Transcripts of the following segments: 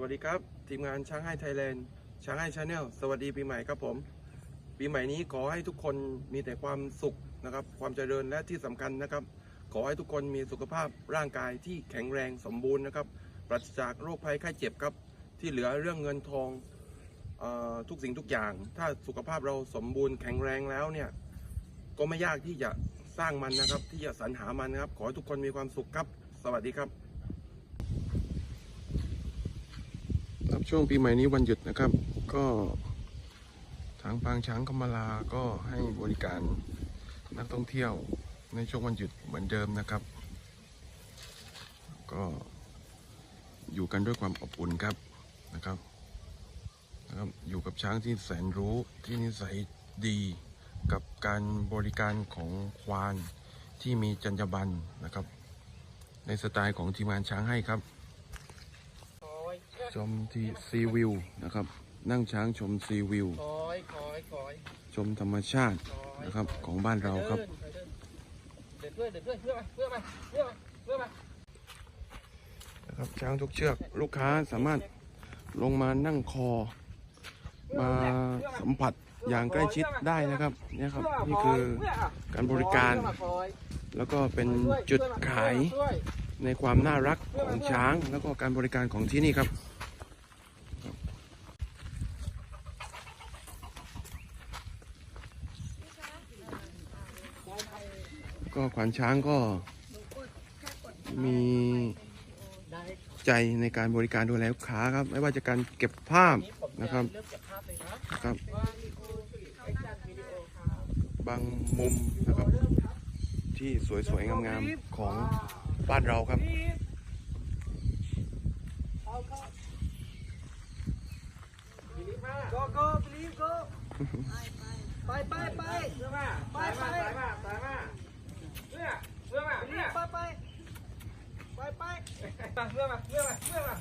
วัสดีครับ ทีมงานช้างให้ไทยแลนด์ช้างให้ชาแนลสวัสดีปีใหม่ครับผม ปีใหม่นี้ขอให้ทุกคนมีแต่ความสุขนะครับ ความเจริญและที่สำคัญนะครับ ขอให้ทุกคนมีสุขภาพร่างกายที่แข็งแรงสมบูรณ์นะครับปราศจากโรคภัยไข้เจ็บครับ ที่เหลือเรื่องเงินทองออทุกสิ่งทุกอย่าง ถ้าสุขภาพเราสมบูรณ์แข็งแรงแล้วเนี่ยก็ไม่ยากที่จะสร้างมันนะครับ ที่จะสรรหามันนะครับ ขอให้ทุกคนมีความสุขครับ สวัสดีครับ ครับ ช่วงปีใหม่นี้วันหยุดนะครับ ก็ทางปางช้างกำมลาก็ให้บริการนักท่องเที่ยวในช่วงวันหยุดเหมือนเดิมนะครับ ก็อยู่กันด้วยความอบอุ่นครับนะครับนะครับ อยู่กับช้างที่แสนรู้ที่นิสัยดีกับการบริการของควานที่มีจรรยาบรรณนะครับ ในสไตล์ของทีมงานช้างให้ครับ ชมที่ซีวิวนะครับ นั่งช้างชมซีวิวคอยคอยคอยชมธรรมชาตินะครับของบ้านเราครับเดินด้วยเดินด้วยเพื่อมาเพื่อมาเพื่อมาเพื่อมานะครับช้างทุกเชือกลูกค้าสามารถลงมานั่งคอ มาสัมผัสอย่างใกล้ชิดได้นะครับเนี่ยครับนี่คือการบริการ แล้วก็เป็นจุดขายในความน่ารักของช้าง แล้วก็การบริการของที่นี่ครับ ก็ขวานช้างก็มีใจในการบริการดูแลลูกค้าครับ ไม่ว่าจะการเก็บภาพนะครับเริ่มเก็บภาพนะครับครับ บางมุมนะครับ ที่สวยๆ งามๆ ของบ้านเราครับเอาเข้าบิลิฟมาโกโก้บิลิฟโกไปไปไปไปไปไปไปไปไป ไปไปเพื่อมาเพื่อมาเพื่อมา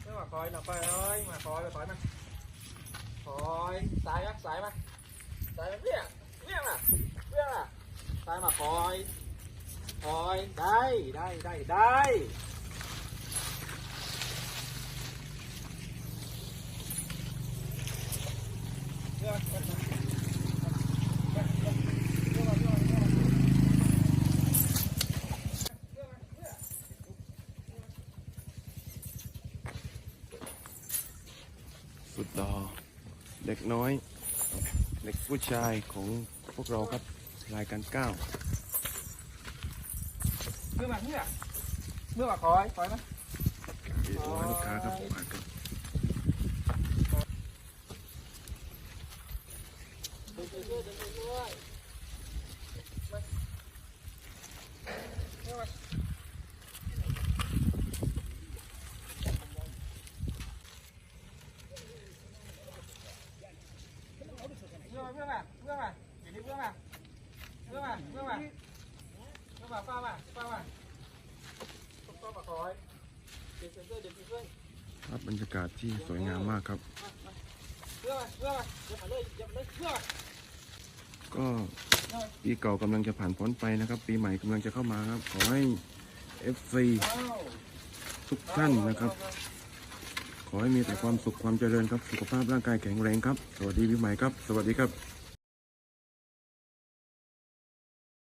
เพื่อมาคอยหน่อยไปเอ้ยมาคอยไปคอยมาคอยสายมาสายมาสายมาเพื่อเพื่อมาเพื่อมาสายมาคอยคอย ได้ได้ได้ได้สุดดอเด็กน้อย เด็กผู้ชายของพวกเราครับรายการเก้าเมื่อมาเมื่อเมื่อมาคอยคอยนะเดี๋ยวให้ลูกค้าครับมาครับเดินไป เรื่อยเดินไปเรื่อยมาเมื่อมาเมื่อมาเมื่อมาเมื่อมาอยู่นี่เมื่อมาเมื่อมาเมื่อมาเมื่อมาป้ามาป้ามาป้ามาคอยเดินไปเรื่อยเดินไปเรื่อยครับบรรยากาศที่สวยงามมากครับเมื่อมาเมื่อมาเดี๋ยวมาเลยเดี๋ยวมาเลยเมื่อมาก็ปีเก่ากำลังจะผ่านพ้นไปนะครับ ปีใหม่กำลังจะเข้ามาครับ ขอให้ FC ทุกท่านนะครับ ขอให้มีแต่ความสุขความเจริญครับ สุขภาพร่างกายแข็งแรงครับ สวัสดีปีใหม่ครับ สวัสดีครับ